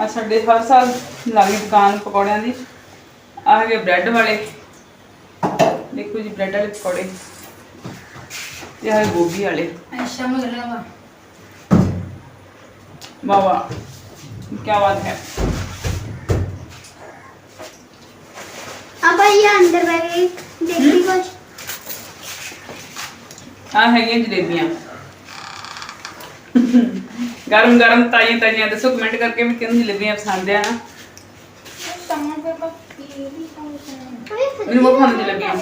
ਆ ਸਾਡੇ ਹਰ ਸਾਲ ਲੱਗੀ ਦੁਕਾਨ ਪਕੌੜਿਆਂ ਦੀ। ਆ ਹੈਗੇ ਬ੍ਰੈਡ ਵਾਲੇ। ਦੇਖੋ ਜੀ ਬ੍ਰੈਡ ਵਾਲੇ ਪਕੌੜੇ। ਇਹ ਹੈ ਗੋਭੀ ਵਾਲੇ। ਅੱਛਾ ਮਗਲਾ ਵਾ ਵਾਵਾ ਕੀ ਬਾਤ ਹੈ। ਆਪਾਂ ਇਹ ਅੰਦਰ ਬੈਠ ਦੇਖੀ ਕੁਝ ਆ ਹੈਗੀਆਂ ਜਲੇਬੀਆਂ। ਗਰਮ ਗਰਮ ਤਾਜ਼ੀਆਂ ਤਾਜ਼ੀਆਂ ਦੱਸੋ ਕਮੈਂਟ ਕਰਕੇ ਵੀ ਕਿਹਨੂੰ ਜਲੇਬੀਆਂ ਪਸੰਦ ਆ ਮੈਨੂੰ ਬਹੁਤ ਪਸੰਦ ਜਲੇਬੀਆਂ।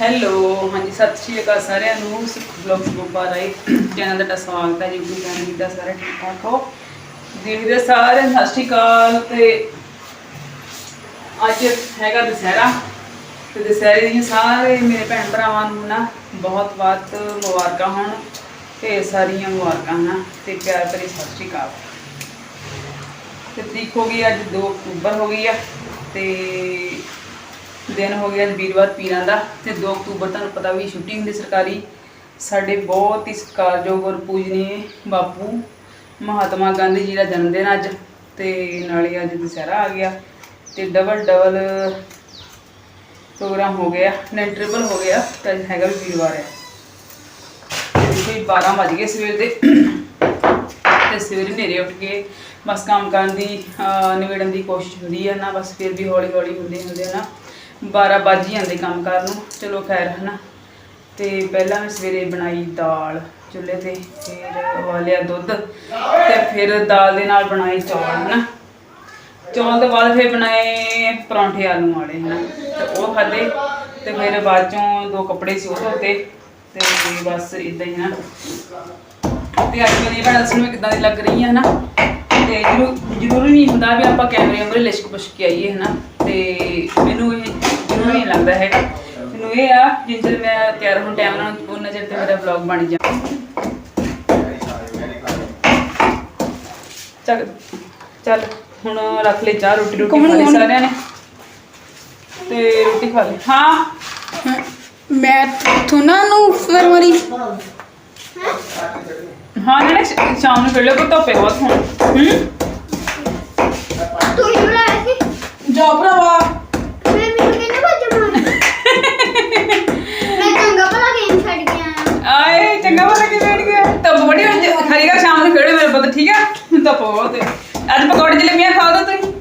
ਹੈਲੋ ਹਾਂਜੀ, ਸਤਿ ਸ਼੍ਰੀ ਅਕਾਲ ਸਾਰਿਆਂ ਨੂੰ। ਸੁਖ ਬਲੌਗਸ ਗੁੱਬਾ ਚੈਨਲ ਦਾ ਸਵਾਗਤ ਹੈ ਜੀ। ਤੁਸੀਂ ਜਾਣਦੇ ਦਾ ਸਾਰੇ ਠੀਕ ਠਾਕ ਹੋ। ਦੇਖਦੇ ਸਾਰਿਆਂ ਨੂੰ ਸਤਿ ਸ਼੍ਰੀ ਅਕਾਲ ਤੇ ਅੱਜ ਹੈਗਾ ਦੁਸਹਿਰਾ ਤੇ ਦੁਸਹਿਰੇ ਦੀਆਂ ਸਾਰੇ ਮੇਰੇ ਭੈਣ ਭਰਾਵਾਂ ਨੂੰ ਨਾ ਬਹੁਤ ਬਹੁਤ ਮੁਬਾਰਕਾਂ ਹੋਣ ਤੇ ਸਾਰੀਆਂ ਮੁਬਾਰਕਾਂ ਨਾ ਤੇ ਪਿਆਰ ਭਰੀ ਸਤਿ ਸ਼੍ਰੀ ਅਕਾਲ। ਤੇ ਤਰੀਕ ਹੋ ਗਈ ਅੱਜ 2 ਅਕਤੂਬਰ ਹੋ ਗਈ ਆ ਤੇ ਦਿਨ ਹੋ ਗਿਆ ਅੱਜ ਵੀਰਵਾਰ ਪੀਰਾਂ ਦਾ ਤੇ 2 ਅਕਤੂਬਰ ਤੁਹਾਨੂੰ ਪਤਾ ਵੀ ਛੁੱਟੀ ਹੁੰਦੀ ਸਰਕਾਰੀ। ਸਾਡੇ ਬਹੁਤ ਹੀ ਸਤਿਕਾਰਯੋਗ ਔਰ ਪੂਜਨੀय ਬਾਪੂ ਮਹਾਤਮਾ ਗਾਂਧੀ ਜੀ ਦਾ ਜਨਮ ਦਿਨ ਅੱਜ ਤੇ ਨਾਲੇ ਅੱਜ ਦੁਸਹਿਰਾ ਆ ਗਿਆ ਤੇ ਡਬਲ ਡਬਲ ਪ੍ਰੋਗਰਾਮ ਹੋ ਗਿਆ ਨਹੀਂ ਟ੍ਰਿਪਲ ਹੋ ਗਿਆ ਤਾਂ ਹੈਗਾ ਵੀ ਵੀਰਵਾਰ ਹੈ। ਤੇ 12 ਵੱਜ ਗਏ ਸਵੇਰ ਦੇ। ਤੇ ਸਵੇਰੇ ਹਨੇਰੇ ਉੱਠ ਕੇ ਬਸ ਕੰਮ ਕਰਨ ਦੀ ਅਹ, ਨਿਬੇੜਨ ਦੀ ਕੋਸ਼ਿਸ਼ ਹੁੰਦੀ ਹੈ ਨਾ ਬਸ ਫਿਰ ਵੀ ਹੌਲੀ ਹੌਲੀ ਹੁੰਦੇ ਹੁੰਦੇ ਨਾ। 12 ਵੱਜ ਹੀ ਜਾਂਦੇ ਕੰਮ ਕਰਨ ਨੂੰ। ਚਲੋ ਖੈਰ ਹਨਾ। ਤੇ ਪਹਿਲਾਂ ਮੈਂ ਸਵੇਰੇ ਬਣਾਈ ਦਾਲ। ਚੁੱਲ੍ਹੇ ਤੇ ਫਿਰ ਉਬਾਲਿਆ ਦੁੱਧ ਤੇ ਫਿਰ ਦਾਲ ਦੇ ਨਾਲ ਬਣਾਏ ਚੌਲ, ਹਨਾ? ਚੌਲ ਤੋਂ ਬਾਅਦ ਫਿਰ ਬਣਾਏ ਪਰੌਂਠੇ ਆਲੂ ਵਾਲੇ ਹਨਾ? ਤੇ ਉਹ ਖਾਦੇ ਤੇ ਫਿਰ ਬਾਅਦ ਚੋਂ ਦੋ ਕੱਪੜੇ ਸੀ ਉਹ ਧੋਤੇ ਤੇ ਬਸ ਇਦਾਂ ਹੀ ਨਾ ਤੇ ਅੱਜ ਮੇਰੀ ਭੈਣ ਦੱਸਣ ਕਿਦਾਂ ਦੀ ਲੱਗ ਰਹੀ ਹੈ ਨਾ ਤੇ ਜ਼ਰੂਰੀ ਨਹੀਂ ਹੁੰਦਾ ਵੀ ਆਪਾਂ ਕੈਮਰੇ ਉੱਪਰ ਲਿਸ਼ਕ ਪੁਸ਼ਕ ਕੇ ਆਈਏ, ਹਨਾ? ਤੇ ਮੈਨੂੰ ਇਹ ਜ਼ਰੂਰੀ ਨਹੀਂ ਲੱਗਦਾ ਹੈਗਾ। ਮੈਨੂੰ ਇਹ ਆ ਜਿੰਦਰ ਮੈਂ ਤਿਆਰ ਹੋਣ ਟਾਈਮ ਨਾਲ ਚਿਰ ਤੇ ਮੇਰਾ ਵਲੌਗ ਬਣ ਜਾ ਚੱਲ ਚੱਲ ਹੁਣ ਰੱਖ ਲਈ ਚਾਹ ਰੋਟੀ ਰੋਟੀ ਖਾ ਲਈ ਸਾਰਿਆਂ ਨੇ। ਤੇ ਰੋਟੀ ਖਾ ਲਈ। ਹਾਂ। ਮੈਂ ਤੁਨਾ ਨੂੰ ਫਰਵਰੀ ਹਾਂ ਨਾ ਸ਼ਾਮ ਨੂੰ ਫਿਰ ਲੋ ਧੁੱਪੇ ਬਹੁਤ ਹੁਣ। ਹੂੰ? ਤੂੰ ਬੁਲਾਇਆ ਸੀ? ਜਾ ਭਰਾਵਾ। ਚੰਗਾ ਵਾਲਾ ਕਿ ਬੈਠ ਗਿਆ ਤਾਂ ਬੜੀ ਖਰੀ ਕਰ ਸ਼ਾਮ ਨੂੰ ਖੇਡੋ ਮੇਰੇ ਪੁੱਤ ਠੀਕ ਆ? ਤਾਂ ਬਹੁਤ ਅੱਜ ਪਕੌੜੇ ਜਿਲੇ ਮੀਆਂ ਖਾਓ ਤਾਂ ਤੁਸੀਂ।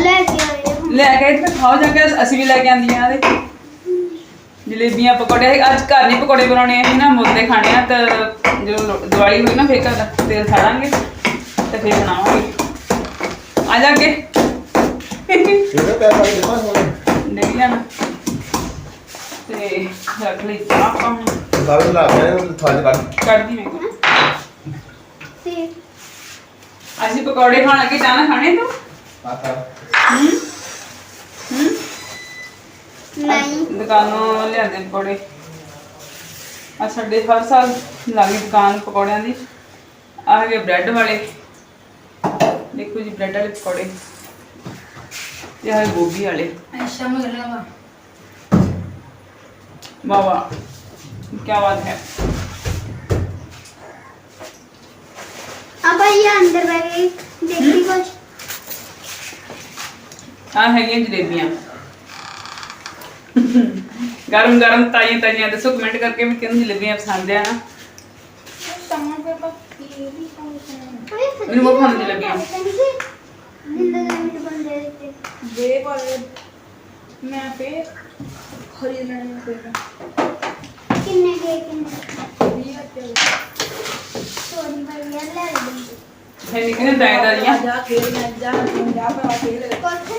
ਲੈ ਕੇ ਆਏ ਲੈ ਕੇ ਇੱਥੇ ਖਾਓ ਜਾ ਕੇ ਅਸੀਂ ਵੀ ਲੈ ਕੇ ਆਂਦੀਆਂ ਆਦੇ ਜਲੇਬੀਆਂ ਪਕੌੜੇ ਅੱਜ ਘਰ ਨਹੀਂ ਪਕੌੜੇ ਬਣਾਉਣੇ ਅਸੀਂ ਨਾ ਮੁੱਦੇ ਖਾਣੇ ਆ ਤਾਂ ਜਦੋਂ ਲੋ- ਦੀਵਾਲੀ ਹੋਈ ਨਾ ਫੇਰ ਘਰ ਦਾ ਤੇਲ ਸਾੜਾਂਗੇ ਤੇ ਫੇਰ ਬਣਾਵਾਂਗੇ। ਆ ਜਾ ਕੇ ਇਹਦਾ ਪੈਸਾ ਵੀ ਨਹੀਂ ਆਣਾ ਪਕੌੜੇ ਸਾਡੇ ਹਰ ਸਾਲ ਲੱਗੀ ਦੁਕਾਨ ਪਕੌੜਿਆਂ ਦੀ। ਆ ਵਾਲੇ। ਦੇਖੋ ਜੀ ਬ੍ਰੈਡ ਵਾਲੇ ਪਕੌੜੇ। ਤੇ ਆ ਗੋਭੀ ਵਾਲੇ। ਅੱਛਾ ਮਗਲਾ ਵਾ ਵਾਹ ਵਾਹ ਕੀ ਬਾਤ ਹੈ अब ये अंदर बैठे देखी कुछ ਆ ਹੈਗੀਆਂ ਜਲੇਬੀਆਂ ਗਰਮ ਗਰਮ ਤਾਜ਼ੀਆਂ ਤਾਜ਼ੀਆਂ ਦੱਸੋ ਕਮੈਂਟ ਕਰਕੇ ਵੀ ਕਿਹਨੂੰ ਜਲੇਬੀਆਂ ਪਸੰਦ ਆ ਨਾ ਟਮਾਟਰ ਪੇਪਰ ਇਹ ਵੀ ਖਾਉਂ ਮੈਨੂੰ ਬਹੁਤ ਪਸੰਦ ਲੱਗੀਆਂ। जिंदगी में बंदे रहते ਦੇ ਵਾਲੇ ਮੈਂ ਫੇਰ ਹਰੀ ਲੈਣੀ ਪਏਗਾ ਕਿੰਨੇ ਦੇ ਕਿੰਨੇ? 20 ਰੁਪਏ ਸੋਨੀ ਬੜੀਆ ਲੈ ਲਈ। ਹੈ ਨਿਕਨੇ ਦਾਇਦਾਰੀਆਂ ਜਾ ਖੇਲ ਨਾ ਜਾ ਜਾ ਭਰਾ ਖੇਲ। ਕੋਥੇ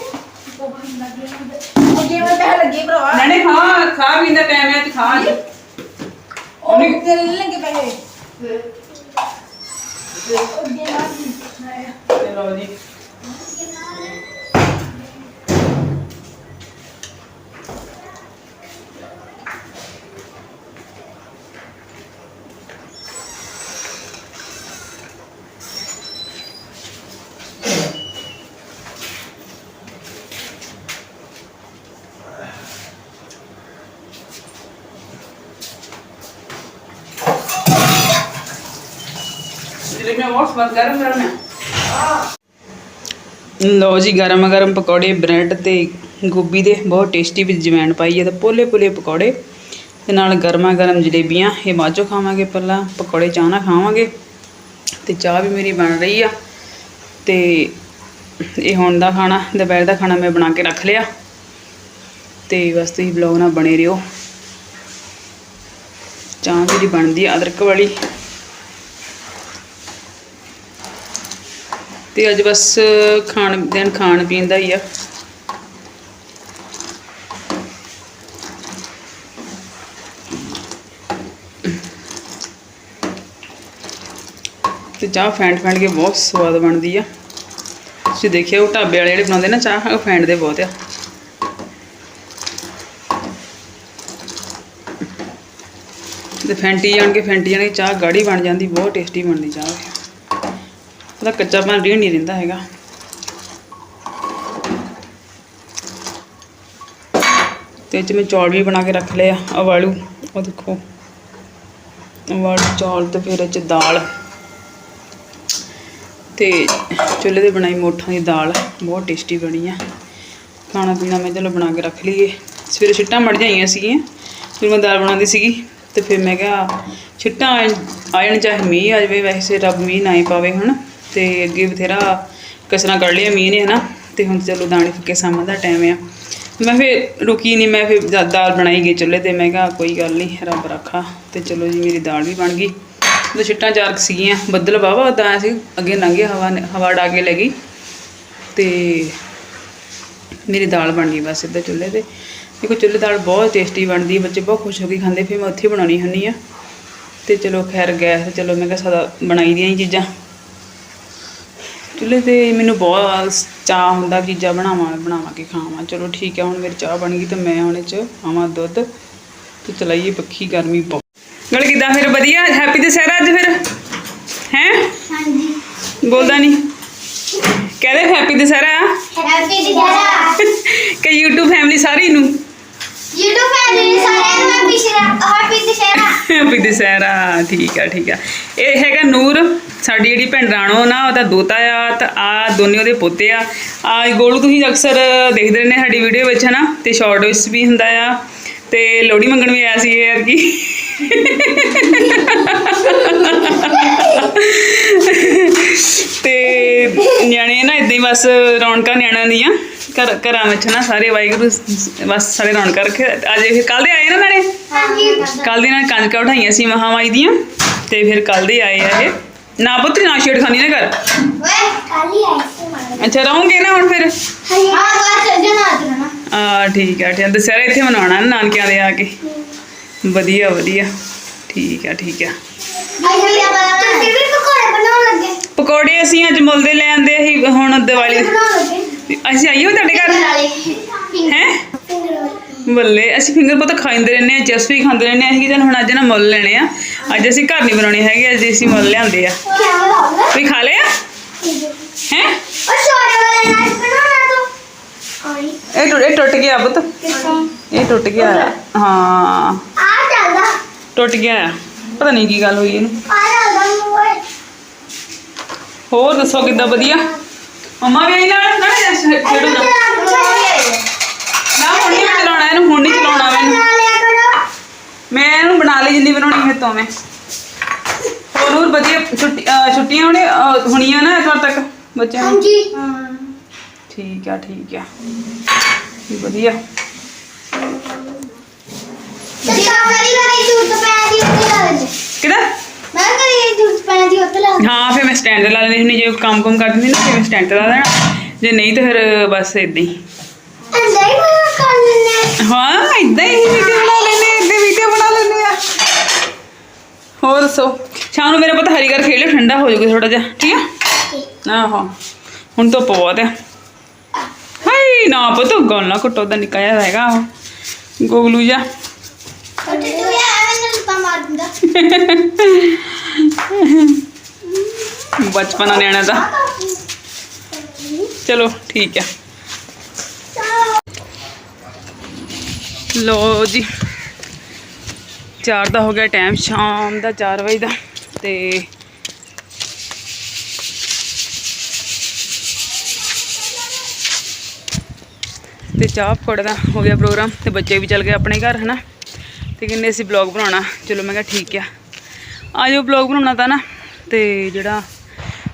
ਕੋਹਾਂ ਲੱਗੇ ਨਾ ਅੱਗੇ ਮੈਂ ਪਹਿ ਲੱਗੇ ਭਰਾ। ਨਾਨੇ ਖਾ ਖਾ ਵੀ ਨਾ ਟਾਈਮ ਹੈ ਤੇ ਖਾ। ਜੀ ਉਹ ਤੇਰੇ ਲੱਗੇ ਪੈਸੇ। ਉਹ ਦੇ ਨਾ ਚਲੋ ਜੀ। ਨੋਟਸ ਗਰਮ ਲਓ ਜੀ, ਗਰਮ ਗਰਮ ਪਕੌੜੇ, ਬ੍ਰੈਡ ਤੇ ਗੋਭੀ ਦੇ ਬਹੁਤ ਟੇਸਟੀ ਵਿੱਚ ਜਵੈਣ ਪਾਈ ਹੈ ਤੇ ਪੋਲੇ ਪੋਲੇ ਪਕੌੜੇ ਤੇ ਨਾਲ ਗਰਮਾ ਗਰਮ ਜਲੇਬੀਆਂ, ਇਹ ਬਾਅਦੋਂ ਖਾਵਾਂਗੇ ਪਹਿਲਾਂ, ਪਕੌੜੇ ਚਾਹ ਨਾਲ ਖਾਵਾਂਗੇ ਤੇ ਚਾਹ ਵੀ ਮੇਰੀ ਬਣ ਰਹੀ ਆ ਤੇ ਇਹ ਹੁਣ ਦਾ ਖਾਣਾ, ਦੁਪਹਿਰ ਦਾ ਖਾਣਾ ਮੈਂ ਬਣਾ ਕੇ ਰੱਖ ਲਿਆ ਤੇ ਬਸ ਤੁਸੀਂ ਬਲੌਗ ਨਾਲ ਬਣੇ ਰਹੋ। ਚਾਹ ਮੇਰੀ ਬਣਦੀ ਆ ਅਦਰਕ ਵਾਲੀ। ਤੇ ਅੱਜ ਬਸ ਖਾਣ, ਦਿਨ ਖਾਣ ਪੀਣ ਦਾ ਹੀ ਆ। ਤੇ ਚਾਹ ਫੈਂਟ ਫੈਂਟ ਕੇ ਬਹੁਤ ਸਵਾਦ ਬਣਦੀ ਆ। ਤੁਸੀਂ ਦੇਖਿਆ ਉਹ ਢਾਬੇ ਵਾਲੇ ਜਿਹੜੇ ਬਣਾਉਂਦੇ ਨਾ, ਚਾਹ ਉਹ ਫੈਂਟਦੇ ਬਹੁਤ ਆ। ਤੇ ਫੈਂਟੀ ਜਾਣ ਕੇ, ਫੈਂਟੀ ਜਾਣ ਕੇ ਚਾਹ ਗਾੜੀ ਬਣ ਜਾਂਦੀ, ਬਹੁਤ ਟੇਸਟੀ ਬਣਦੀ ਚਾਹ। ਉਹਦਾ ਕੱਚਾ ਪਾਣ ਰੀਣ ਨਹੀਂ ਰਹਿੰਦਾ ਹੈਗਾ। ਤੇ ਇਹ 'ਚ ਮੈਂ ਚੌਲ ਵੀ ਬਣਾ ਕੇ ਰੱਖ ਲਿਆ ਆ ਆਵਾਲੂ ਉਹ ਦੇਖੋ। ਆਵਾਲੂ ਚੌਲ ਤੇ ਫਿਰ ਇਹ 'ਚ ਦਾਲ। ਤੇ ਚੁੱਲ੍ਹੇ ਤੇ ਬਣਾਈ ਮੋਠਾਂ ਦੀ ਦਾਲ, ਬਹੁਤ ਟੇਸਟੀ ਬਣੀ ਆ। ਖਾਣਾ ਪੀਣਾ ਮੈਂ ਚਲੋ ਬਣਾ ਕੇ ਰੱਖ ਲਈਏ। ਸਵੇਰੇ ਛਿੱਟਾਂ ਮੜ ਜਾਈਆਂ ਸੀਗੀਆਂ, ਫਿਰ ਮੈਂ ਦਾਲ ਬਣਾਉਂਦੀ ਸੀਗੀ, ਤੇ ਫਿਰ ਮੈਂ ਕਿਹਾ, ਛਿੱਟਾਂ ਆ ਜਾਣ ਚਾਹੇ ਮੀਂਹ ਆ ਜਾਵੇ, ਵੈਸੇ ਰੱਬ ਮੀਂਹ ਨਾ ਹੀ ਪਾਵੇ ਹੁਣ ਤੇ ਅੱਗੇ ਬਥੇਰਾ ਕਸਰਾਂ ਕੱਢ ਲਿਆ ਮੀਂਹ ਨੇ, ਹਨਾ? ਤੇ ਹੁਣ ਚਲੋ ਦਾਣੇ ਫੁੱਕੇ ਸਾਂਭਣ ਦਾ ਟਾਈਮ ਆ। ਮੈਂ ਫਿਰ ਰੁਕੀ ਨਹੀਂ ਮੈਂ ਫਿਰ ਦਾਲ ਬਣਾਈ ਗਈ ਚੁੱਲ੍ਹੇ ਤੇ, ਮੈਂ ਕਿਹਾ ਕੋਈ ਗੱਲ ਨਹੀਂ ਰੱਬ ਰੱਖਾ। ਤੇ ਚਲੋ ਜੀ, ਮੇਰੀ ਦਾਲ ਵੀ ਬਣ ਗਈ। ਤੇ ਛਿੱਟਾਂ ਚਾਰ ਸੀਗੀਆਂ। ਬੱਦਲ ਵਾਹਵਾ ਉਦਾਂ ਸੀ, ਅੱਗੇ ਲੰਘੇ ਹਵਾ ਹਵਾ ਡਾ ਕੇ ਲੈ ਗਈ। ਤੇ ਮੇਰੀ ਦਾਲ ਬਣ ਗਈ ਬਸ ਇੱਧਰ ਚੁੱਲ੍ਹੇ ਤੇ। ਦੇਖੋ, ਚੁੱਲ੍ਹੇ ਦਾਲ ਬਹੁਤ ਟੇਸਟੀ ਬਣਦੀ ਬੱਚੇ ਬਹੁਤ ਖੁਸ਼ ਹੋ ਕੇ ਖਾਂਦੇ। ਫਿਰ ਮੈਂ ਉੱਥੇ ਹੀ ਬਣਾਉਣੀ ਹੁੰਦੀ ਆ। ਤੇ ਚਲੋ ਖੈਰ, ਗੈਸ ਚਲੋ ਮੈਂ ਕਿਹਾ ਸਦਾ ਬਣਾਈ ਦੀਆਂ ਹੀ ਚੀਜ਼ਾਂ। ਚੁੱਲ੍ਹੇ ਤੇ ਮੈਨੂੰ ਬਹੁਤ ਚਾਹ ਹੁੰਦਾ ਚੀਜ਼ਾਂ ਬਣਾਵਾਂ ਬਣਾਵਾਂ ਕੇ ਖਾਵਾਂ। ਚਲੋ ਠੀਕ ਹੈ ਹੁਣ ਮੇਰੀ ਚਾਹ ਬਣ ਗਈ ਤੇ ਮੈਂ ਹੁਣ ਇਹ ਚ ਪਾਵਾਂ ਦੁੱਧ ਤੇ ਚਲਾਈਏ ਪੱਖੀ ਗਰਮੀ ਬਹੁਤ। ਗਲ ਕਿਦਾਂ ਫਿਰ? ਵਧੀਆ? ਹੈਪੀ ਦੁਸਹਿਰਾ ਅੱਜ ਫਿਰ? ਹੈ? ਹਾਂਜੀ। ਬੋਲਦਾ ਨਹੀਂ ਕਹਦੇ ਹੈਪੀ ਦੁਸਹਿਰਾ ਹੈਪੀ ਦੁਸਹਿਰਾ ਕਿ YouTube ਫੈਮਿਲੀ ਸਾਰੀ ਨੂੰ? YouTube ਫੈਮਿਲੀ ਸਾਰਿਆਂ ਨੂੰ happy happy Dussehra happy Dussehra ਠੀਕ ਆ ਠੀਕ ਆ। ਇਹ ਹੈਗਾ ਨੂਰ। ਸਾਡੀ ਜਿਹੜੀ ਭੈਣ ਰਾਣੋ ਨਾ ਉਹਦਾ ਦੋਤਾ ਆ ਤਾਂ ਆ ਦੋਨੇ ਉਹਦੇ ਪੋਤੇ ਆ। ਆ ਗੋਲੂ ਤੁਸੀਂ ਅਕਸਰ ਦੇਖਦੇ ਰਹਿੰਦੇ ਸਾਡੀ ਵੀਡੀਓ ਵਿੱਚ ਹਨਾ? ਤੇ ਸ਼ਾਰਟ ਵਿੱਚ ਵੀ ਹੁੰਦਾ ਆ। ਤੇ ਲੋੜੀ ਮੰਗਣ ਵੀ ਆਇਆ ਸੀ ਇਹ ਯਾਰ ਕੀ ਤੇ ਨਿਆਣੇ ਨਾ ਇਦਾਂ ਹੀ ਬਸ ਰੌਣਕਾਂ ਨਿਆਣਿਆਂ ਦੀਆਂ। ਘਰ ਘਰਾਂ ਵਿੱਚ ਨਾ ਸਾਰੇ ਵਾਹਿਗੁਰੂ ਬਸ ਸਾਰੇ ਰੌਣਕਾਂ ਰੱਖੇ ਅੱਜ ਇਹ ਕੱਲ ਦੇ ਆਏ ਨਾ ਨਾਲੇ ਹਾਂਜੀ। ਕੱਲ ਦੀ ਨਾਲ ਕੰਜਕਾਂ ਉਠਾਈਆਂ ਸੀ ਮਹਾਮਾਈ ਦੀਆਂ। ਤੇ ਫਿਰ ਕੱਲ ਦੇ ਆਏ ਆ ਇਹ। ਨਾ ਪੁੱਤ ਨਾ ਛੇੜ ਖਾਨੀ ਨਾ ਕਰ ਓਏ ਕਾਲੀ ਆਈ ਸੀ ਮਾਰ ਅੱਛਾ ਰਹੋਗੇ ਨਾ ਹੁਣ ਫਿਰ? ਹਾਂ ਬਸ ਜਨਾ ਜਨਾ ਆ ਠੀਕ ਆ ਠੀਕ ਆ। ਦੁਸਹਿਰਾ ਇੱਥੇ ਮਨਾਉਣਾ ਨਾ ਨਾਨਕਿਆਂ ਦੇ ਆ ਕੇ। ਵਧੀਆ ਵਧੀਆ। ਠੀਕ ਆ ਠੀਕ ਆ। ਤੁਸੀਂ ਵੀ ਪਕੌੜੇ ਬਣਾਉਣ ਲੱਗੇ? ਪਕੌੜੇ ਅਸੀਂ ਅੱਜ ਮੁੱਲ ਦੇ ਲੈ ਆਂਦੇ ਸੀ ਹੁਣ ਦੀਵਾਲੀ ਬਣਾਉਣ ਲੱਗੇ। ਅਸੀਂ ਆਈਓ ਤੁਹਾਡੇ ਘਰ? ਹੈ? ਬੱਲੇ ਅਸੀਂ ਫਿੰਗਰ ਪੁੱਤ ਖਾਂਦੇ ਰਹਿੰਦੇ ਆ ਚਿਪਸ ਵੀ ਖਾਂਦੇ ਰਹਿੰਦੇ ਆ ਅਸੀਂ ਕਿਤੇ ਹੁਣ ਅੱਜ ਨਾ ਮੁੱਲ ਲੈਣੇ ਆ। ਅੱਜ ਅਸੀਂ ਘਰ ਨਹੀਂ ਬਣਾਉਣੇ ਹੈਗੇ, ਅੱਜ ਅਸੀਂ ਮੁੱਲ ਲਿਆਂਦੇ ਆ। ਤੁਸੀਂ ਖਾ ਲਿਆ ਹੈ? ਉਹ ਛੋਟੇ ਵਾਲੇ ਨਾਲ ਬਣਾਉਣਾ ਤੂੰ ਇਹ ਟੁੱਟ ਇਹ ਟੁੱਟ ਗਿਆ ਪੁੱਤ। ਇਹ ਟੁੱਟ ਗਿਆ। ਹਾਂ। ਆ ਚੱਲਦਾ ਟੁੱਟ ਗਿਆ। ਪਤਾ ਨਹੀਂ ਕੀ ਗੱਲ ਹੋਈ ਇਹਨੂੰ। ਆ ਚੱਲਦਾ ਹੋਰ ਦੱਸੋ ਕਿੱਦਾਂ ਵਧੀਆ? ਮੰਮਾ ਵੀ ਆਈ ਨਾਲ? ਨਾ ਛੇੜੋ ਨਾ ਹੁਣ ਨਹੀਂ ਮੈਂ ਚਲਾਉਣਾ ਇਹਨੂੰ ਹੁਣ ਨਹੀਂ ਚਲਾਉਣਾ ਮੈਨੂੰ ਬਣਾ ਲਿਆ ਕਰੋ ਮੈਂ ਇਹਨੂੰ ਬਣਾ ਲਈ ਮੈਂ ਹੋਰ ਹੋਰ ਵਧੀਆ। ਛੁੱਟੀ ਅਹ ਛੁੱਟੀਆਂ ਹੋਣੇ ਅਹ ਹੋਣੀਆਂ ਨਾ ਐਤਵਾਰ ਤੱਕ ਬੱਚਿਆਂ ਨੂੰ? ਹਾਂਜੀ। ਠੀਕ ਆ ਠੀਕ ਆ। ਵੀ ਵਧੀਆ ਤੇ ਕਾਕਰੀ ਕਰੀ ਜੂਤ ਪੈ ਦੀ ਉੱਤੇ ਲਾ ਦੇ ਕਿਹਦਾ? ਮੈਂ ਕਰੀ ਜੂਤ ਪੈ ਦੀ ਉੱਤੇ ਲਾ ਦੇ ਹਾਂ ਫਿਰ ਮੈਂ ਸਟੈਂਡ ਤੇ ਲਾ ਲੈਂਦੀ ਹੁੰਦੀ ਜੇ ਕੰਮ ਕੰਮ ਕਰਦੀ ਹੁੰਦੀ ਨਾ ਫਿਰ ਮੈਂ ਸਟੈਂਡ ਤੇ ਲਾ ਦੇਣਾ ਜੇ ਨਹੀਂ ਤਾਂ ਫਿਰ ਬਸ ਇਦਾਂ ਹੀ। ਅੰਦਰ ਹੀ ਮੈਂ ਕਰ ਲੈਣੇ ਹਾਂ। ਇਦਾਂ ਹੀ ਵੀਡੀਓ ਬਣਾ ਲੈਨੇ ਇਦਾਂ ਵੀਡੀਓ ਬਣਾ ਲੈਨੇ ਆ ਹੋਰ ਦੱਸੋ? ਸ਼ਾਮ ਨੂੰ ਮੇਰੇ ਪੁੱਤ ਹਰੀ ਕਰ ਖੇਡ ਲਿਓ ਠੰਡਾ ਹੋ ਜਾਊਗਾ ਥੋੜਾ ਜਿਹਾ ਠੀਕ ਆ? ਆਹੋ ਹੁਣ ਤਾਂ ਬਹੁਤ ਆ। ਹਾਈ ਨਾ ਪੁੱਤ ਗੱਲ ਨਾ ਘਟੋ ਦਾ ਨਿੱਕਾ ਜਿਹਾ ਹੈਗਾ ਉਹ। ਗੋਗਲੂ ਜਾ ਬਚਪਨਾ ਨਿਆਣਾ ਦਾ। ਚਲੋ ਠੀਕ ਆ। ਲੋ ਜੀ। ਚਾਰ ਦਾ ਹੋ ਗਿਆ ਟਾਈਮ, ਸ਼ਾਮ ਦਾ 4 ਵਜੇ ਦਾ ਤੇ ਤੇ ਚਾਹ ਪਕੌੜੇ ਦਾ ਹੋ ਗਿਆ ਪ੍ਰੋਗਰਾਮ ਤੇ ਬੱਚੇ ਵੀ ਚਲ ਗਏ ਆਪਣੇ ਘਰ, ਹਨਾ? ਤੇ ਕਿੰਨੇ ਅਸੀਂ ਬਲੌਗ ਬਣਾਉਣਾ। ਚਲੋ ਮੈਂ ਕਿਹਾ ਠੀਕ ਆ। ਆਜੋ ਬਲੌਗ ਬਣਾਉਣਾ ਤਾਂ ਨਾ, ਤੇ ਜਿਹੜਾ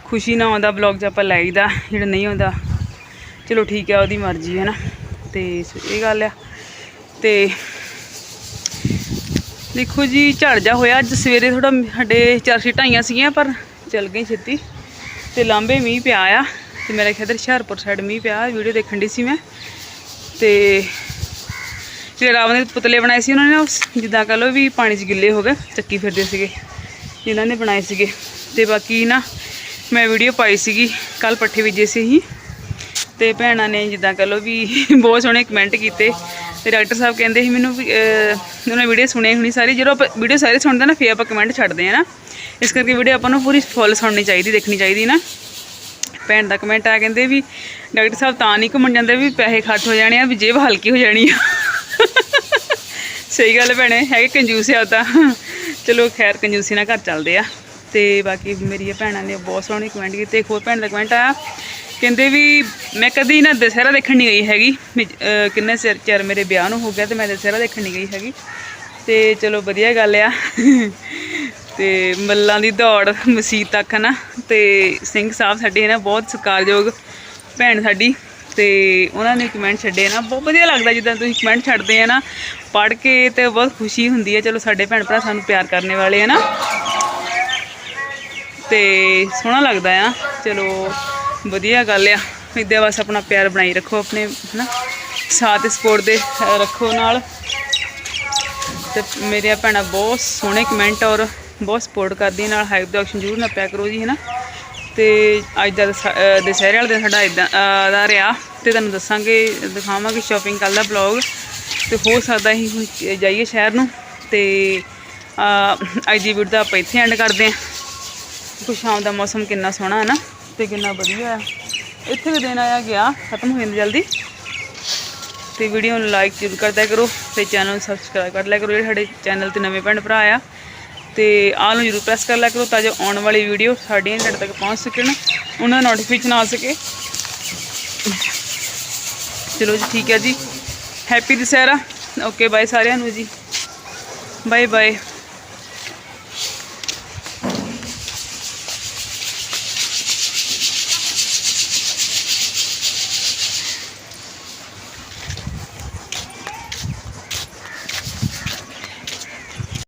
ਖੁਸ਼ੀ ਨਾ ਆਉਂਦਾ ਬਲੌਗ ਜੇ ਆਪਾਂ ਲਾਈਦਾ ਜਿਹੜਾ ਨਹੀਂ ਆਉਂਦਾ। ਚਲੋ ਠੀਕ ਆ, ਉਹਦੀ ਮਰਜ਼ੀ ਹੈ ਨਾ। ਤੇ ਇਹ ਗੱਲ ਆ। ਤੇ ਦੇਖੋ ਜੀ, ਝੜ ਜਾ ਹੋਇਆ। ਅੱਜ ਸਵੇਰੇ ਥੋੜਾ ਸਾਡੇ ਚਾਰ ਛੀਟਾਂ ਆਈਆਂ ਸੀਗੀਆਂ, ਪਰ ਚੱਲ ਗਈ ਛੇਤੀ। ਤੇ ਲਾਂਬੇ ਮੀਂਹ ਪਿਆ ਆ, ਤੇ ਮੇਰਾ ਖਿਆਲ ਹੁਸ਼ਿਆਰਪੁਰ ਸਾਈਡ ਮੀਂਹ ਪਿਆ, ਵੀਡੀਓ ਦੇਖਣ ਦੀ ਸੀ ਮੈਂ। ਤੇ ਜਿਹੜੇ ਰਾਵਣ ਦੇ ਪੁਤਲੇ ਬਣਾਏ ਸੀ, ਉਹਨਾਂ ਨੇ ਉਹ ਜਿੱਦਾਂ ਕਹ ਲਓ ਵੀ ਪਾਣੀ 'ਚ ਗਿੱਲੇ ਹੋ ਗਏ, ਚੱਕੀ ਫਿਰਦੇ ਸੀਗੇ। ਜਿਨ੍ਹਾਂ ਨੇ ਬਣਾਏ ਸੀਗੇ। ਤੇ ਬਾਕੀ ਨਾ ਮੈਂ ਵੀਡੀਓ ਪਾਈ ਸੀਗੀ ਕੱਲ ਪੱਠੇ ਬੀਜੇ ਸੀ ਅਸੀਂ। ਤੇ ਭੈਣਾਂ ਨੇ ਜਿੱਦਾਂ ਕਹ ਲਓ ਵੀ ਬਹੁਤ ਸੋਹਣੇ ਕਮੈਂਟ ਕੀਤੇ। ਤੇ ਡਾਕਟਰ ਸਾਹਿਬ ਕਹਿੰਦੇ ਸੀ ਮੈਨੂੰ ਵੀ ਅਹ, ਉਹਨਾਂ ਵੀਡੀਓ ਸੁਣੀ ਹੋਣੀ ਸਾਰੀ। ਜਦੋਂ ਆਪਾਂ ਵੀਡੀਓ ਸਾਰੇ ਸੁਣਦੇ ਨਾ ਫੇਰ ਆਪਾਂ ਕਮੈਂਟ ਛੱਡਦੇ ਆ ਨਾ। ਇਸ ਕਰਕੇ ਵੀਡੀਓ ਆਪਾਂ ਨੂੰ ਪੂਰੀ ਫੁੱਲ ਸੁਣਨੀ ਚਾਹੀਦੀ ਦੇਖਣੀ ਚਾਹੀਦੀ ਨਾ। ਭੈਣ ਦਾ ਕਮੈਂਟ ਆ ਕਹਿੰਦੇ ਵੀ ਡਾਕਟਰ ਸਾਹਿਬ ਤਾਂ ਨਹੀਂ ਘੁੰਮਣ ਜਾਂਦੇ ਵੀ ਪੈਸੇ ਖਰਚ ਹੋ ਜਾਣੇ ਆ ਵੀ ਜੇਬ ਹਲਕੀ ਹੋ ਜਾਣੀ ਆ। ਸਹੀ ਗੱਲ ਭੈਣੇ ਹੈਗੇ ਕੰਜੂਸ ਆ ਉਹ ਤਾਂ। ਚਲੋ ਖੈਰ ਕੰਜੂਸੀ ਨਾਲ ਘਰ ਚੱਲਦੇ ਆ। ਤੇ ਬਾਕੀ ਮੇਰੀਆਂ ਭੈਣਾਂ ਨੇ ਬਹੁਤ ਸੋਹਣੇ ਕਮੈਂਟ ਕੀਤੇ ਇੱਕ ਹੋਰ ਭੈਣ ਦਾ ਕਮੈਂਟ ਆਇਆ। ਕਹਿੰਦੇ ਵੀ ਮੈਂ ਕਦੀ ਨਾ ਦੁਸਹਿਰਾ ਦੇਖਣ ਨਹੀਂ ਗਈ ਹੈਗੀ। ਕਿੰਨੇ ਸਿਰ ਚਿਰ ਮੇਰੇ ਵਿਆਹ ਨੂੰ ਹੋ ਗਿਆ ਤੇ ਮੈਂ ਦੁਸਹਿਰਾ ਦੇਖਣ ਨਹੀਂ ਗਈ ਹੈਗੀ। ਤੇ ਚਲੋ ਵਧੀਆ ਗੱਲ ਆ। ਤੇ ਮੱਲਾਂ ਦੀ ਦੌੜ, ਮਸੀਤ ਤੱਕ ਨਾ ਤੇ ਸਿੰਘ ਸਾਹਿਬ ਸਾਡੇ ਨਾ ਬਹੁਤ ਸਤਿਕਾਰਯੋਗ ਭੈਣ ਸਾਡੀ। ਤੇ ਉਹਨਾਂ ਨੇ ਕਮੈਂਟ ਛੱਡੇ ਨਾ ਬਹੁਤ ਵਧੀਆ ਲੱਗਦਾ ਜਿੱਦਾਂ ਤੁਸੀਂ ਕਮੈਂਟ ਛੱਡਦੇ ਆ ਨਾ। ਪੜ੍ਹ ਕੇ ਤੇ ਬਹੁਤ ਖੁਸ਼ੀ ਹੁੰਦੀ ਹੈ ਚਲੋ ਸਾਡੇ ਭੈਣ ਭਰਾ ਸਾਨੂੰ ਪਿਆਰ ਕਰਨੇ ਵਾਲੇ ਆ ਨਾ। ਤੇ ਸੋਹਣਾ ਲੱਗਦਾ ਆ। ਚਲੋ ਵਧੀਆ ਗੱਲ ਆ। ਇੱਦਾਂ ਬਸ ਆਪਣਾ ਪਿਆਰ ਬਣਾਈ ਰੱਖੋ ਆਪਣੇ, ਹਨਾ? ਸਾਥ ਤੇ ਸਪੋਰਟ ਦੇ ਰੱਖੋ ਨਾਲ। ਤੇ ਮੇਰੀਆਂ ਭੈਣਾਂ ਬਹੁਤ ਸੋਹਣੇ ਕਮੈਂਟ ਔਰ ਬਹੁਤ ਸਪੋਰਟ ਕਰਦੀਆਂ ਨਾਲ। ਹਾਈਪ ਦਾ ਆਪਸ਼ਨ ਜ਼ਰੂਰ ਨੱਪਿਆ ਕਰੋ ਜੀ, ਹਨਾ? ਤੇ ਅੱਜ ਦਾ ਦਸ- ਦੁਸਹਿਰੇ ਵਾਲੇ ਦਿਨ ਸਾਡਾ ਇਦਾਂ ਦਾ ਰਿਹਾ। ਤੇ ਤੁਹਾਨੂੰ ਦੱਸਾਂਗੇ, ਦਿਖਾਵਾਂਗੇ ਸ਼ਾਪਿੰਗ ਕੱਲ੍ਹ ਦਾ ਬਲੌਗ ਤੇ ਹੋ ਸਕਦਾ ਅਸੀਂ ਹੁਣ ਜਾਈਏ ਸ਼ਹਿਰ ਨੂੰ। ਤੇ ਅੱਜ ਦੀ ਵੀਡੀਓ ਦਾ ਆਪਾਂ ਇੱਥੇ ਐਂਡ ਕਰਦੇ ਹਾਂ ਦੇਖੋ ਸ਼ਾਮ ਦਾ ਮੌਸਮ ਕਿੰਨਾ ਸੋਹਣਾ ਹੈ ਨਾ ਤੇ ਕਿੰਨਾ ਵਧੀਆ ਹੈ ਇੱਥੇ ਵੀ ਦਿਨ ਆਇਆ ਗਿਆ, ਖਤਮ ਹੋ ਜਾਂਦਾ ਜਲਦੀ। ਤੇ ਵੀਡੀਓ ਨੂੰ ਲਾਈਕ ਜ਼ਰੂਰ ਕਰਦਿਆ ਕਰੋ, ਤੇ ਚੈਨਲ ਨੂੰ ਸਬਸਕ੍ਰਾਈਬ ਕਰ ਲਿਆ ਕਰੋ, ਜਿਹੜੇ ਸਾਡੇ ਚੈਨਲ ਤੇ ਨਵੇਂ ਭੈਣ ਭਰਾ ਆ। ਤੇ ਆਲ ਨੂੰ ਜ਼ਰੂਰ ਪ੍ਰੈਸ ਕਰ ਲਿਆ ਕਰੋ ਤਾਂ ਜੋ ਆਉਣ ਵਾਲੀ ਵੀਡੀਓ ਸਾਡੀਆਂ ਤੁਹਾਡੇ ਤੱਕ ਪਹੁੰਚ ਸਕਣ, ਉਹਨਾਂ ਦਾ ਨੋਟੀਫਿਕੇਸ਼ਨ ਆ ਸਕੇ। ਚਲੋ ਜੀ, ਠੀਕ ਹੈ ਜੀ। ਹੈਪੀ ਦੁਸਹਿਰਾ। ਓਕੇ ਬਾਏ ਸਾਰਿਆਂ ਨੂੰ ਜੀ। Bye bye